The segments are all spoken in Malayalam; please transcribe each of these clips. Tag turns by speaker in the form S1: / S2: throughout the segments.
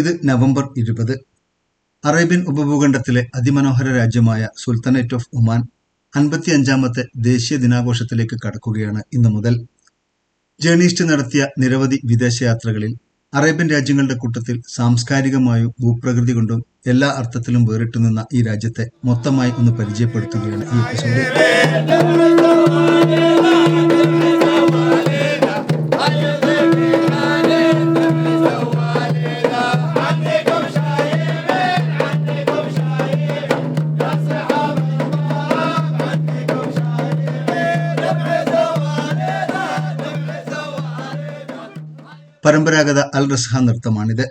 S1: ഇത് നവംബർ ഇരുപത്. അറേബ്യൻ ഉപഭൂഖണ്ഡത്തിലെ അതിമനോഹര രാജ്യമായ സുൽത്തനേറ്റ് ഓഫ് ഒമാൻ അൻപത്തി അഞ്ചാമത്തെ ദേശീയ ദിനാഘോഷത്തിലേക്ക് കടക്കുകയാണ് ഇന്നു മുതൽ. ജേണീസ്റ്റ് നടത്തിയ നിരവധി വിദേശയാത്രകളിൽ അറേബ്യൻ രാജ്യങ്ങളുടെ കൂട്ടത്തിൽ സാംസ്കാരികമായും ഭൂപ്രകൃതി കൊണ്ടും എല്ലാ അർത്ഥത്തിലും വേറിട്ടു നിന്ന ഈ രാജ്യത്തെ മൊത്തമായി ഒന്ന് പരിചയപ്പെടുത്തുകയാണ് ഈ എപ്പിസോഡ്. അൽ റസ്ഹ നൃത്തമാണിത്.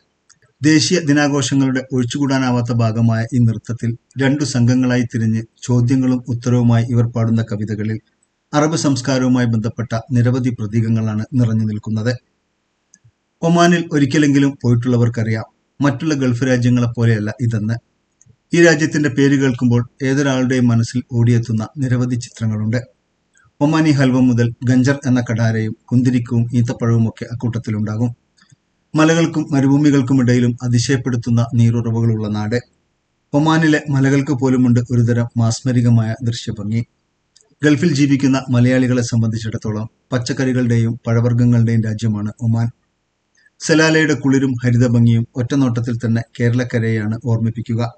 S1: ദേശീയ ദിനാഘോഷങ്ങളുടെ ഒഴിച്ചുകൂടാനാവാത്ത ഭാഗമായ ഈ നൃത്തത്തിൽ രണ്ടു സംഘങ്ങളായി തിരിഞ്ഞ് ചോദ്യങ്ങളും ഉത്തരവുമായി ഇവർ പാടുന്ന കവിതകളിൽ അറബ് സംസ്കാരവുമായി ബന്ധപ്പെട്ട നിരവധി പ്രതീകങ്ങളാണ് നിറഞ്ഞു നിൽക്കുന്നത്. ഒമാനിൽ ഒരിക്കലെങ്കിലും പോയിട്ടുള്ളവർക്കറിയാം മറ്റുള്ള ഗൾഫ് രാജ്യങ്ങളെ പോലെയല്ല ഇതെന്ന്. ഈ രാജ്യത്തിന്റെ പേര് കേൾക്കുമ്പോൾ ഏതൊരാളുടെയും മനസ്സിൽ ഓടിയെത്തുന്ന നിരവധി ചിത്രങ്ങളുണ്ട്. ഒമാനി ഹൽവ മുതൽ ഗഞ്ചർ എന്ന കടാരയും കുന്തിരിക്കവും ഈത്തപ്പഴവും ഒക്കെ അക്കൂട്ടത്തിലുണ്ടാകും. മലകൾക്കും മരുഭൂമികൾക്കും ഇടയിലും അതിശയപ്പെടുത്തുന്ന നീരുറവുകളുള്ള നാട്. ഒമാനിലെ മലകൾക്ക് പോലുമുണ്ട് ഒരുതരം മാസ്മരികമായ ദൃശ്യഭംഗി. ഗൾഫിൽ ജീവിക്കുന്ന മലയാളികളെ സംബന്ധിച്ചിടത്തോളം പച്ചക്കറികളുടെയും പഴവർഗങ്ങളുടെയും രാജ്യമാണ് ഒമാൻ. സലാലയുടെ കുളിരും ഹരിതഭംഗിയും ഒറ്റനോട്ടത്തിൽ തന്നെ കേരളക്കരയെയാണ് ഓർമ്മിപ്പിക്കുക.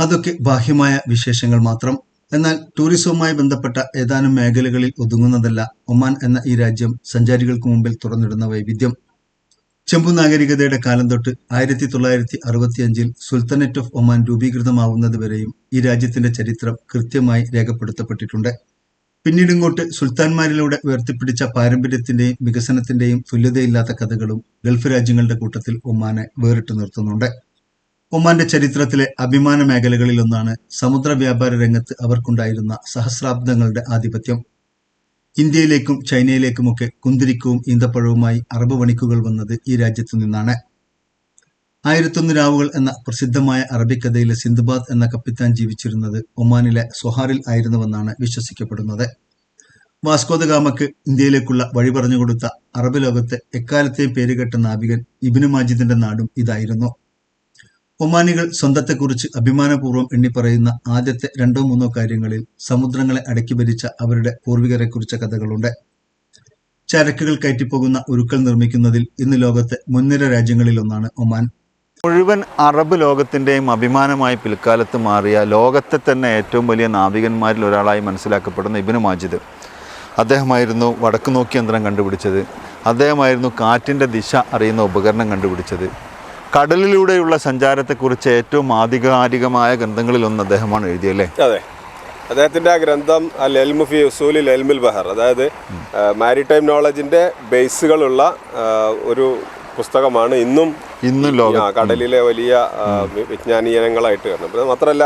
S1: അതൊക്കെ ബാഹ്യമായ വിശേഷങ്ങൾ മാത്രം. എന്നാൽ ടൂറിസവുമായി ബന്ധപ്പെട്ട ഏതാനും മേഖലകളിൽ ഒതുങ്ങുന്നതല്ല ഒമാൻ എന്ന ഈ രാജ്യം സഞ്ചാരികൾക്ക് മുമ്പിൽ തുറന്നിടുന്ന വൈവിധ്യം. ചെമ്പു നാഗരികതയുടെ കാലം തൊട്ട് ആയിരത്തി തൊള്ളായിരത്തി അറുപത്തി അഞ്ചിൽ സുൽത്താനേറ്റ് ഓഫ് ഒമാൻ രൂപീകൃതമാവുന്നത് വരെയും ഈ രാജ്യത്തിന്റെ ചരിത്രം കൃത്യമായി രേഖപ്പെടുത്തപ്പെട്ടിട്ടുണ്ട്. പിന്നീട് ഇങ്ങോട്ട് സുൽത്താൻമാരിലൂടെ ഉയർത്തിപ്പിടിച്ച പാരമ്പര്യത്തിന്റെയും വികസനത്തിന്റെയും തുല്യതയില്ലാത്ത കഥകളും ഗൾഫ് രാജ്യങ്ങളുടെ കൂട്ടത്തിൽ ഒമാനെ വേറിട്ട് നിർത്തുന്നുണ്ട്. ഒമാന്റെ ചരിത്രത്തിലെ അഭിമാന മേഖലകളിലൊന്നാണ് സമുദ്ര വ്യാപാര രംഗത്ത് അവർക്കുണ്ടായിരുന്ന സഹസ്രാബ്ദങ്ങളുടെ ആധിപത്യം. ഇന്ത്യയിലേക്കും ചൈനയിലേക്കുമൊക്കെ കുന്തിരിക്കവും ഈന്തപ്പഴവുമായി അറബ് വണിക്കുകൾ വന്നത് ഈ രാജ്യത്തു നിന്നാണ്. ആയിരത്തൊന്ന് രാവുകൾ എന്ന പ്രസിദ്ധമായ അറബിക്കഥയിലെ സിന്ധുബാദ് എന്ന കപ്പിത്താൻ ജീവിച്ചിരുന്നത് ഒമാനിലെ സൊഹാറിൽ ആയിരുന്നുവെന്നാണ് വിശ്വസിക്കപ്പെടുന്നത്. വാസ്കോദ ഗാമക്ക് ഇന്ത്യയിലേക്കുള്ള വഴി പറഞ്ഞുകൊടുത്ത അറബ് ലോകത്തെ എക്കാലത്തെയും പേരുകെട്ട നാവികൻ ഇബിനു മാജിദിന്റെ നാടും ഇതായിരുന്നു. ഒമാനികൾ സ്വന്തത്തെക്കുറിച്ച് അഭിമാനപൂർവം എണ്ണിപ്പറയുന്ന ആദ്യത്തെ രണ്ടോ മൂന്നോ കാര്യങ്ങളിൽ സമുദ്രങ്ങളെ അടക്കി ഭരിച്ച അവരുടെ പൂർവികരെക്കുറിച്ച കഥകളുണ്ട്. ചരക്കുകൾ കയറ്റിപ്പോകുന്ന ഉരുക്കൾ നിർമ്മിക്കുന്നതിൽ ഇന്ന് ലോകത്തെ മുൻനിര രാജ്യങ്ങളിലൊന്നാണ് ഒമാൻ.
S2: മുഴുവൻ അറബ് ലോകത്തിന്റെയും അഭിമാനമായി പിൽക്കാലത്ത് മാറിയ ലോകത്തെ തന്നെ ഏറ്റവും വലിയ നാവികന്മാരിൽ ഒരാളായി മനസ്സിലാക്കപ്പെടുന്ന ഇബിനു മാജിദ്. അദ്ദേഹമായിരുന്നു വടക്ക് നോക്കി യന്ത്രം കണ്ടുപിടിച്ചത്. അദ്ദേഹമായിരുന്നു കാറ്റിന്റെ ദിശ അറിയുന്ന ഉപകരണം കണ്ടുപിടിച്ചത്. കടലിലൂടെയുള്ള സഞ്ചാരത്തെക്കുറിച്ച് ഏറ്റവും ആധികാരികമായ ഗ്രന്ഥങ്ങളിലൊന്ന് അദ്ദേഹമാണ് എഴുതിയല്ലേ?
S3: അതെ. അദ്ദേഹത്തിന്റെ ആ ഗ്രന്ഥം അൽ എൽമുഫി ഉസൂലിൽ എൽമിൽ ബഹർ അതായത് മാരിടൈം നോളജിന്റെ ബേസുകളുള്ള ഒരു പുസ്തകമാണ് ഇന്നും
S2: ഇന്നും ലോകം
S3: കടലിലെ വലിയ വിജ്ഞാനീയനങ്ങളായിട്ട് കാണുന്നത് മാത്രമല്ല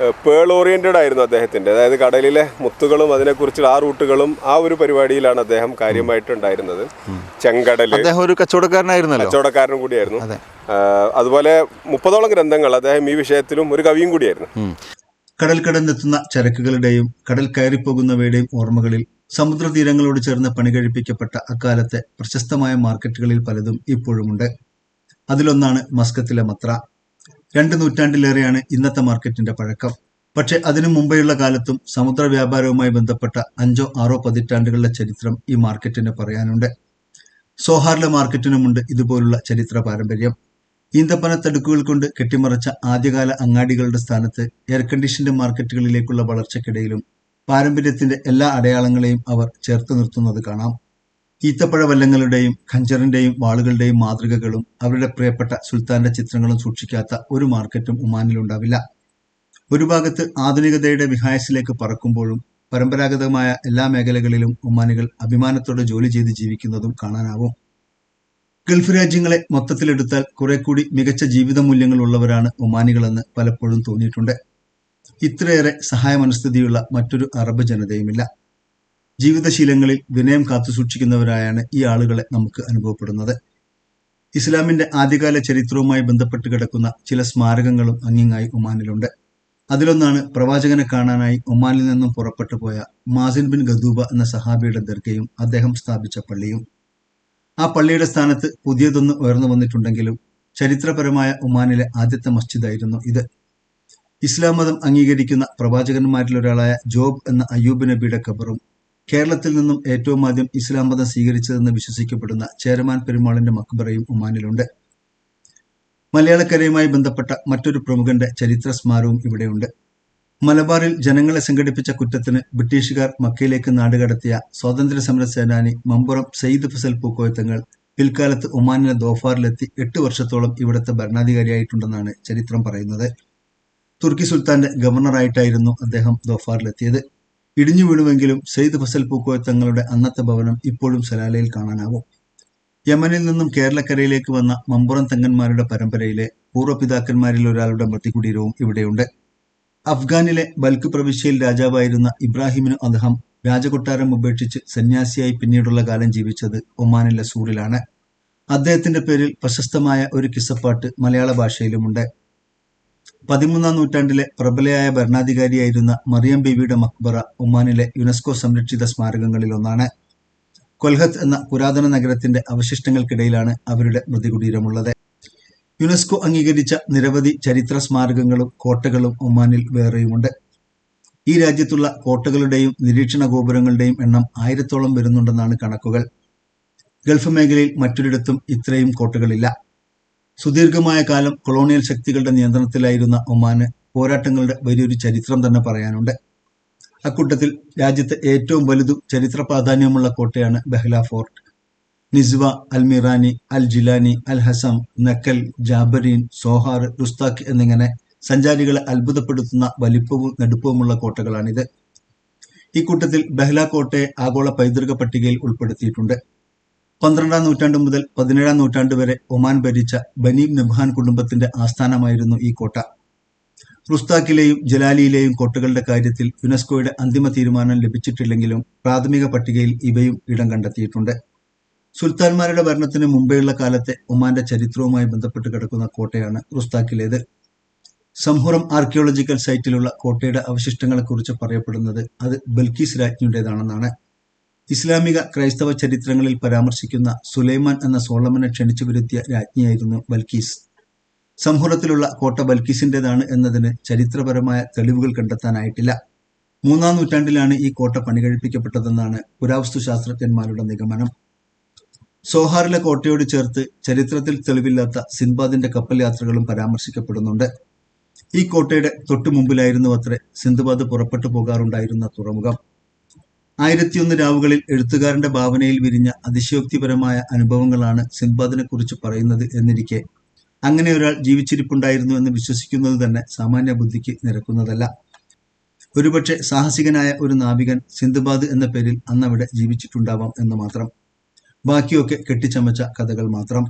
S3: പേൾ ഓറിയന്റഡ് ആയിരുന്നു അദ്ദേഹത്തിന്റെ. അതായത് കടലിലെ മുത്തുകളും അതിനെക്കുറിച്ചുള്ള ആ റൂട്ടുകളും ആ ഒരു പരിപാടിയിലാണ് അദ്ദേഹം കാര്യമായിട്ടുണ്ടായിരുന്നത്. ചെങ്കടൽ.
S2: അദ്ദേഹം ഒരു കച്ചവടക്കാരനായിരുന്നു
S3: കച്ചവടക്കാരനും കൂടിയായിരുന്നു.
S2: അതെ.
S3: അതുപോലെ മുപ്പതോളം ഗ്രന്ഥങ്ങൾ അദ്ദേഹം ഈ വിഷയത്തിലും ഒരു കവിയും കൂടിയായിരുന്നു.
S1: കടൽ കടന്നെത്തുന്ന ചരക്കുകളുടെയും കടൽ കയറിപ്പോകുന്നവയുടെയും ഓർമ്മകളിൽ സമുദ്രതീരങ്ങളോട് ചേർന്ന് പണികഴിപ്പിക്കപ്പെട്ട അക്കാലത്തെ പ്രശസ്തമായ മാർക്കറ്റുകളിൽ പലതും ഇപ്പോഴുമുണ്ട്. അതിലൊന്നാണ് മസ്കത്തിലെ മത്ര. രണ്ട് നൂറ്റാണ്ടിലേറെയാണ് ഇന്നത്തെ മാർക്കറ്റിന്റെ പഴക്കം. പക്ഷെ അതിനു മുമ്പെയുള്ള കാലത്തും സമുദ്ര വ്യാപാരവുമായി ബന്ധപ്പെട്ട അഞ്ചോ ആറോ പതിറ്റാണ്ടുകളുടെ ചരിത്രം ഈ മാർക്കറ്റിന് പറയാനുണ്ട്. സോഹാറിലെ മാർക്കറ്റിനുമുണ്ട് ഇതുപോലുള്ള ചരിത്ര പാരമ്പര്യം. ഈന്തപ്പന തടുക്കുകൾ കൊണ്ട് കെട്ടിമറച്ച ആദ്യകാല അങ്ങാടികളുടെ സ്ഥാനത്ത് എയർ കണ്ടീഷൻഡ് മാർക്കറ്റുകളിലേക്കുള്ള വളർച്ചയ്ക്കിടയിലും പാരമ്പര്യത്തിന്റെ എല്ലാ അടയാളങ്ങളെയും അവർ ചേർത്ത് നിർത്തുന്നത് കാണാം. ഈത്തപ്പഴ വല്ലങ്ങളുടെയും ഖഞ്ചറിന്റെയും വാളുകളുടെയും മാതൃകകളും അവരുടെ പ്രിയപ്പെട്ട സുൽത്താന്റെ ചിത്രങ്ങളും സൂക്ഷിക്കാത്ത ഒരു മാർക്കറ്റും ഒമാനിലുണ്ടാവില്ല ഒരു ഭാഗത്ത് ആധുനികതയുടെ വിഹായസിലേക്ക് പറക്കുമ്പോഴും പരമ്പരാഗതമായ എല്ലാ മേഖലകളിലും ഒമാനികൾ അഭിമാനത്തോടെ ജോലി ചെയ്ത് ജീവിക്കുന്നതും കാണാനാവും. ഗൾഫ് രാജ്യങ്ങളെ മൊത്തത്തിലെടുത്താൽ കുറെ കൂടി മികച്ച ജീവിത മൂല്യങ്ങൾ ഉള്ളവരാണ് ഒമാനികളെന്ന് പലപ്പോഴും തോന്നിയിട്ടുണ്ട്. ഇത്രയേറെ സഹായ മനസ്ഥിതിയുള്ള മറ്റൊരു അറബ് ജനതയുമില്ല. ജീവിതശീലങ്ങളിൽ വിനയം കാത്തു സൂക്ഷിക്കുന്നവരായാണ് ഈ ആളുകളെ നമുക്ക് അനുഭവപ്പെടുന്നത്. ഇസ്ലാമിന്റെ ആദ്യകാല ചരിത്രവുമായി ബന്ധപ്പെട്ട് കിടക്കുന്ന ചില സ്മാരകങ്ങളും അങ്ങിങ്ങായി ഒമാനിലുണ്ട്. അതിലൊന്നാണ് പ്രവാചകനെ കാണാനായി ഒമാനിൽ നിന്നും പുറപ്പെട്ടു പോയ മാസിൻ ബിൻ ഗദൂബ എന്ന സഹാബിയുടെ ദർഗയും അദ്ദേഹം സ്ഥാപിച്ച പള്ളിയും. ആ പള്ളിയുടെ സ്ഥാനത്ത് പുതിയതൊന്ന് ഉയർന്നു വന്നിട്ടുണ്ടെങ്കിലും ചരിത്രപരമായ ഒമാനിലെ ആദ്യത്തെ മസ്ജിദായിരുന്നു ഇത്. ഇസ്ലാം മതം അംഗീകരിക്കുന്ന പ്രവാചകന്മാരിൽ ഒരാളായ ജോബ് എന്ന അയ്യൂബ് നബിയുടെ ഖബറും കേരളത്തിൽ നിന്നും ഏറ്റവും ആദ്യം ഇസ്ലാം മതം സ്വീകരിച്ചതെന്ന് വിശ്വസിക്കപ്പെടുന്ന ചേരമാൻ പെരുമാളിന്റെ മക്ബറയും ഒമാനിലുണ്ട്. മലയാളക്കരയുമായി ബന്ധപ്പെട്ട മറ്റൊരു പ്രമുഖന്റെ ചരിത്ര സ്മാരവും ഇവിടെയുണ്ട്. മലബാറിൽ ജനങ്ങളെ സംഘടിപ്പിച്ച കുറ്റത്തിന് ബ്രിട്ടീഷുകാർ മക്കയിലേക്ക് നാടുകടത്തിയ സ്വാതന്ത്ര്യ സമര സേനാനി മമ്പുറം സെയ്ദ് ഫസൽ പൂക്കോയത്തങ്ങൾ പിൽക്കാലത്ത് ഒമാനിലെ ദോഫാറിലെത്തി എട്ട് വർഷത്തോളം ഇവിടുത്തെ ഭരണാധികാരിയായിട്ടുണ്ടെന്നാണ് ചരിത്രം പറയുന്നത്. തുർക്കി സുൽത്താന്റെ ഗവർണറായിട്ടായിരുന്നു അദ്ദേഹം ദോഫാറിലെത്തിയത്. ഇടിഞ്ഞു വീണുവെങ്കിലും സെയ്ദ് ഫസൽ പൂക്കോയ തങ്ങളുടെ അന്നത്തെ ഭവനം ഇപ്പോഴും സലാലയിൽ കാണാനാവും. യമനിൽ നിന്നും കേരളക്കരയിലേക്ക് വന്ന മമ്പുറം തങ്ങന്മാരുടെ പരമ്പരയിലെ പൂർവപിതാക്കന്മാരിൽ ഒരാളുടെ മൃതികുടീരവും ഇവിടെയുണ്ട്. അഫ്ഗാനിലെ ബൽക്ക് പ്രവിശ്യയിൽ രാജാവായിരുന്ന ഇബ്രാഹിമിന് അദ്ദേഹം രാജകൊട്ടാരം ഉപേക്ഷിച്ച് സന്യാസിയായി പിന്നീടുള്ള കാലം ജീവിച്ചത് ഒമാനിലെ സൂറിലാണ്. അദ്ദേഹത്തിന്റെ പേരിൽ പ്രശസ്തമായ ഒരു കിസ്സപ്പാട്ട് മലയാള ഭാഷയിലുമുണ്ട്. പതിമൂന്നാം നൂറ്റാണ്ടിലെ പ്രബലയായ ഭരണാധികാരിയായിരുന്ന മറിയം ബീവിയുടെ മക്ബറ ഒമാനിലെ യുനെസ്കോ സംരക്ഷിത സ്മാരകങ്ങളിൽ ഒന്നാണ്. കൊൽഹത്ത് എന്ന പുരാതന നഗരത്തിന്റെ അവശിഷ്ടങ്ങൾക്കിടയിലാണ് അവരുടെ മൃതികുടീരമുള്ളത്. യുനെസ്കോ അംഗീകരിച്ച നിരവധി ചരിത്ര സ്മാരകങ്ങളും കോട്ടകളും ഒമാനിൽ വേറെയുമുണ്ട്. ഈ രാജ്യത്തുള്ള കോട്ടകളുടെയും നിരീക്ഷണ ഗോപുരങ്ങളുടെയും എണ്ണം ആയിരത്തോളം വരുന്നുണ്ടെന്നാണ് കണക്കുകൾ. ഗൾഫ് മേഖലയിൽ മറ്റൊരിടത്തും ഇത്രയും കോട്ടകളില്ല. സുദീർഘമായ കാലം കൊളോണിയൽ ശക്തികളുടെ നിയന്ത്രണത്തിലായിരുന്ന ഒമാന് പോരാട്ടങ്ങളുടെ വലിയൊരു ചരിത്രം തന്നെ പറയാനുണ്ട്. അക്കൂട്ടത്തിൽ രാജ്യത്തെ ഏറ്റവും വലുതും ചരിത്ര പ്രാധാന്യമുള്ള കോട്ടയാണ് Bahla Fort. Nizwa Al Mirani Al Jalali Al Hazm Nakhal Jabreen Sohar Rustaq എന്നിങ്ങനെ സഞ്ചാരികളെ അത്ഭുതപ്പെടുത്തുന്ന വലിപ്പവും നെടുപ്പവുമുള്ള കോട്ടകളാണിത്. ഈ കൂട്ടത്തിൽ ബഹ്ല കോട്ടയെ ആഗോള പൈതൃക പട്ടികയിൽ ഉൾപ്പെടുത്തിയിട്ടുണ്ട്. പന്ത്രണ്ടാം നൂറ്റാണ്ട് മുതൽ പതിനേഴാം നൂറ്റാണ്ട് വരെ ഒമാൻ ഭരിച്ച ബനീം നബ്ഹാൻ കുടുംബത്തിന്റെ ആസ്ഥാനമായിരുന്നു ഈ കോട്ട. റുസ്താക്കിലെയും ജലാലിയിലെയും കോട്ടകളുടെ കാര്യത്തിൽ യുനെസ്കോയുടെ അന്തിമ തീരുമാനം ലഭിച്ചിട്ടില്ലെങ്കിലും പ്രാഥമിക പട്ടികയിൽ ഇവയും ഇടം കണ്ടെത്തിയിട്ടുണ്ട്. സുൽത്താൻമാരുടെ ഭരണത്തിന് മുമ്പെയുള്ള കാലത്തെ ഒമാന്റെ ചരിത്രവുമായി ബന്ധപ്പെട്ട് കിടക്കുന്ന കോട്ടയാണ് റുസ്താക്കിലേത് സംഹുറം ആർക്കിയോളജിക്കൽ സൈറ്റിലുള്ള കോട്ടയുടെ അവശിഷ്ടങ്ങളെക്കുറിച്ച് പറയപ്പെടുന്നത് അത് ബൽക്കീസ് രാജ്ഞിയുടേതാണെന്നാണ്. ഇസ്ലാമിക ക്രൈസ്തവ ചരിത്രങ്ങളിൽ പരാമർശിക്കുന്ന സുലൈമാൻ എന്ന സോളമനെ ക്ഷണിച്ചു വരുത്തിയ രാജ്ഞിയായിരുന്നു ബൽക്കീസ് സംഹുറത്തിലുള്ള കോട്ട ബൽക്കീസിന്റേതാണ് എന്നതിന് ചരിത്രപരമായ തെളിവുകൾ കണ്ടെത്താനായിട്ടില്ല. മൂന്നാം നൂറ്റാണ്ടിലാണ് ഈ കോട്ട പണികഴിപ്പിക്കപ്പെട്ടതെന്നാണ് പുരാവസ്തു ശാസ്ത്രജ്ഞന്മാരുടെ നിഗമനം. സോഹാറിലെ കോട്ടയോട് ചേർത്ത് ചരിത്രത്തിൽ തെളിവില്ലാത്ത സിൻബാദിന്റെ കപ്പൽ യാത്രകളും പരാമർശിക്കപ്പെടുന്നുണ്ട്. ഈ കോട്ടയുടെ തൊട്ടു മുമ്പിലായിരുന്നു അത്രേ സിന്ധുബാദ് പുറപ്പെട്ടു പോകാറുണ്ടായിരുന്ന തുറമുഖം. ആയിരത്തിയൊന്ന് രാവുകളിൽ എഴുത്തുകാരന്റെ ഭാവനയിൽ വിരിഞ്ഞ അതിശയോക്തിപരമായ അനുഭവങ്ങളാണ് സിൻബാദിനെ കുറിച്ച് പറയുന്നത് എന്നിരിക്കെ. അങ്ങനെ ഒരാൾ ജീവിച്ചിരിപ്പുണ്ടായിരുന്നു എന്ന് വിശ്വസിക്കുന്നത് തന്നെ സാമാന്യ ബുദ്ധിക്ക് നിരക്കുന്നതല്ല. ഒരുപക്ഷെ സാഹസികനായ ഒരു നാവികൻ സിന്ധുബാദ് എന്ന പേരിൽ അന്നവിടെ ജീവിച്ചിട്ടുണ്ടാവാം എന്ന് മാത്രം. ബാക്കിയൊക്കെ കെട്ടിച്ചമച്ച കഥകൾ മാത്രം.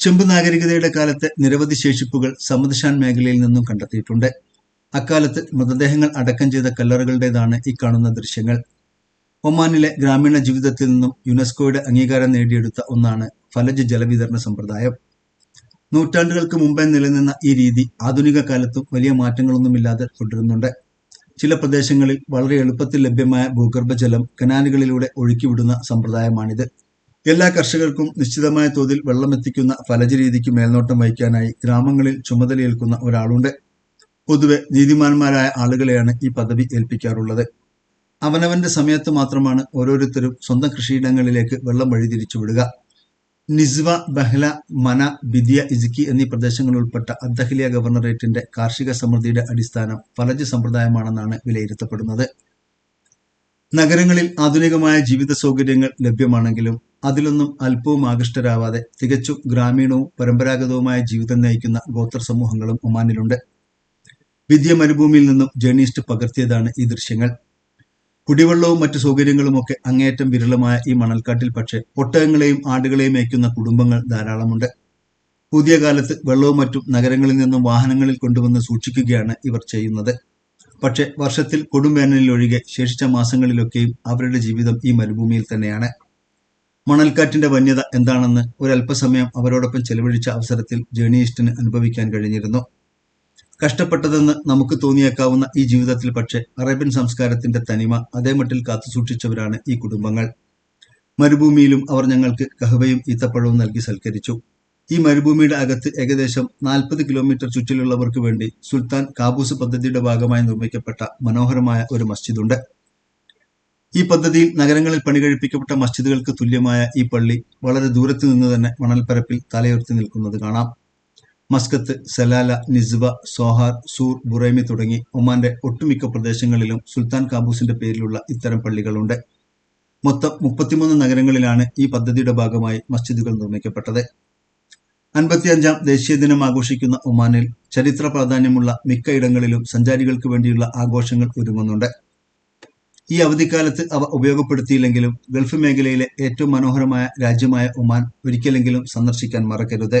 S1: ചെമ്പ് നാഗരികതയുടെ കാലത്തെ നിരവധി ശേഷിപ്പുകൾ സമദശാൻ മേഖലയിൽ നിന്നും കണ്ടെത്തിയിട്ടുണ്ട്. അക്കാലത്ത് മൃതദേഹങ്ങൾ അടക്കം ചെയ്ത കല്ലറകളുടേതാണ് ഈ കാണുന്ന ദൃശ്യങ്ങൾ. ഒമാനിലെ ഗ്രാമീണ ജീവിതത്തിൽ നിന്നും യുനെസ്കോയുടെ അംഗീകാരം നേടിയെടുത്ത ഒന്നാണ് ഫലജ് ജലവിതരണ സമ്പ്രദായം. നൂറ്റാണ്ടുകൾക്ക് മുമ്പേ നിലനിന്ന ഈ രീതി ആധുനിക കാലത്തും വലിയ മാറ്റങ്ങളൊന്നുമില്ലാതെ തുടരുന്നുണ്ട്. ചില പ്രദേശങ്ങളിൽ വളരെ എളുപ്പത്തിൽ ലഭ്യമായ ഭൂഗർഭജലം കനാലുകളിലൂടെ ഒഴുക്കിവിടുന്ന സമ്പ്രദായമാണിത്. എല്ലാ കർഷകർക്കും നിശ്ചിതമായ തോതിൽ വെള്ളമെത്തിക്കുന്ന ഫലജ രീതിക്ക് മേൽനോട്ടം വഹിക്കാനായി ഗ്രാമങ്ങളിൽ ചുമതലയേൽക്കുന്ന ഒരാളുണ്ട്. പൊതുവെ നീതിമാന്മാരായ ആളുകളെയാണ് ഈ പദവി ഏൽപ്പിക്കാറുള്ളത്. അവനവന്റെ സമയത്ത് മാത്രമാണ് ഓരോരുത്തരും സ്വന്തം കൃഷിയിടങ്ങളിലേക്ക് വെള്ളം വഴിതിരിച്ചു വിടുക. നിസ്വ ബഹ്ല മന ബിദിയ ഇസിക്കി എന്നീ പ്രദേശങ്ങൾ ഉൾപ്പെട്ട അദ്ദഹ്ലിയ ഗവർണറേറ്റിന്റെ കാർഷിക സമൃദ്ധിയുടെ അടിസ്ഥാനം ഫലജ് സമ്പ്രദായമാണെന്നാണ് വിലയിരുത്തപ്പെടുന്നത്. നഗരങ്ങളിൽ ആധുനികമായ ജീവിത സൗകര്യങ്ങൾ ലഭ്യമാണെങ്കിലും അതിലൊന്നും അല്പവും ആകൃഷ്ടരാവാതെ തികച്ചും ഗ്രാമീണവും പരമ്പരാഗതവുമായ ജീവിതം നയിക്കുന്ന ഗോത്ര സമൂഹങ്ങളും ഒമാനിലുണ്ട്. വിദ്യ മരുഭൂമിയിൽ നിന്നും ജേണിസ്റ്റ് പകർത്തിയതാണ് ഈ ദൃശ്യങ്ങൾ. കുടിവെള്ളവും മറ്റു സൗകര്യങ്ങളും ഒക്കെ അങ്ങേയറ്റം വിരളമായ ഈ മണൽക്കാട്ടിൽ പക്ഷേ ഒട്ടകങ്ങളെയും ആടുകളെയും മേയ്ക്കുന്ന കുടുംബങ്ങൾ ധാരാളമുണ്ട്. പുതിയ കാലത്ത് വെള്ളവും മറ്റും നഗരങ്ങളിൽ നിന്നും വാഹനങ്ങളിൽ കൊണ്ടുവന്ന് സൂക്ഷിക്കുകയാണ് ഇവർ ചെയ്യുന്നത്. പക്ഷേ വർഷത്തിൽ കൊടുംവേനലിൽ ഒഴികെ ശേഷിച്ച മാസങ്ങളിലൊക്കെയും അവരുടെ ജീവിതം ഈ മരുഭൂമിയിൽ തന്നെയാണ്. മണൽക്കാറ്റിന്റെ വന്യത എന്താണെന്ന് ഒരല്പസമയം അവരോടൊപ്പം ചെലവഴിച്ച അവസരത്തിൽ ജേണിയിസ്റ്റിന് അനുഭവിക്കാൻ കഴിഞ്ഞിരുന്നു. കഷ്ടപ്പെട്ടതെന്ന് നമുക്ക് തോന്നിയേക്കാവുന്ന ഈ ജീവിതത്തിൽ പക്ഷേ അറേബ്യൻ സംസ്കാരത്തിന്റെ തനിമ അതേ മട്ടിൽ കാത്തുസൂക്ഷിച്ചവരാണ് ഈ കുടുംബങ്ങൾ. മരുഭൂമിയിലും അവർ ഞങ്ങൾക്ക് കഹവയും ഈത്തപ്പഴവും നൽകി സൽക്കരിച്ചു. ഈ മരുഭൂമിയുടെ അകത്ത് ഏകദേശം നാൽപ്പത് കിലോമീറ്റർ ചുറ്റിലുള്ളവർക്ക് വേണ്ടി സുൽത്താൻ കാബൂസ് പദ്ധതിയുടെ ഭാഗമായി നിർമ്മിക്കപ്പെട്ട മനോഹരമായ ഒരു മസ്ജിദുണ്ട്. ഈ പദ്ധതിയിൽ നഗരങ്ങളിൽ പണി പണികഴിപ്പിക്കപ്പെട്ട മസ്ജിദുകൾക്ക് തുല്യമായ ഈ പള്ളി വളരെ ദൂരത്തു നിന്ന് തന്നെ മണൽപ്പരപ്പിൽ തലയുയർത്തി നിൽക്കുന്നത് കാണാം. Muscat Salalah Nizwa Sohar Sur Buraimi തുടങ്ങി ഒമാന്റെ ഒട്ടുമിക്ക പ്രദേശങ്ങളിലും സുൽത്താൻ കാബൂസിന്റെ പേരിലുള്ള ഇത്തരം പള്ളികളുണ്ട്. മൊത്തം മുപ്പത്തിമൂന്ന് നഗരങ്ങളിലാണ് ഈ പദ്ധതിയുടെ ഭാഗമായി മസ്ജിദുകൾ നിർമ്മിക്കപ്പെട്ടത്. അൻപത്തിയഞ്ചാം ദേശീയ ദിനം ആഘോഷിക്കുന്ന ഒമാനിൽ ചരിത്ര പ്രാധാന്യമുള്ള മിക്ക ഇടങ്ങളിലും സഞ്ചാരികൾക്ക് വേണ്ടിയുള്ള ആഘോഷങ്ങൾ ഒരുങ്ങുന്നുണ്ട്. ഈ അവധിക്കാലത്ത് അവ ഉപയോഗപ്പെടുത്തിയില്ലെങ്കിലും ഗൾഫ് മേഖലയിലെ ഏറ്റവും മനോഹരമായ രാജ്യമായ ഒമാൻ ഒരിക്കലെങ്കിലും സന്ദർശിക്കാൻ മറക്കരുത്.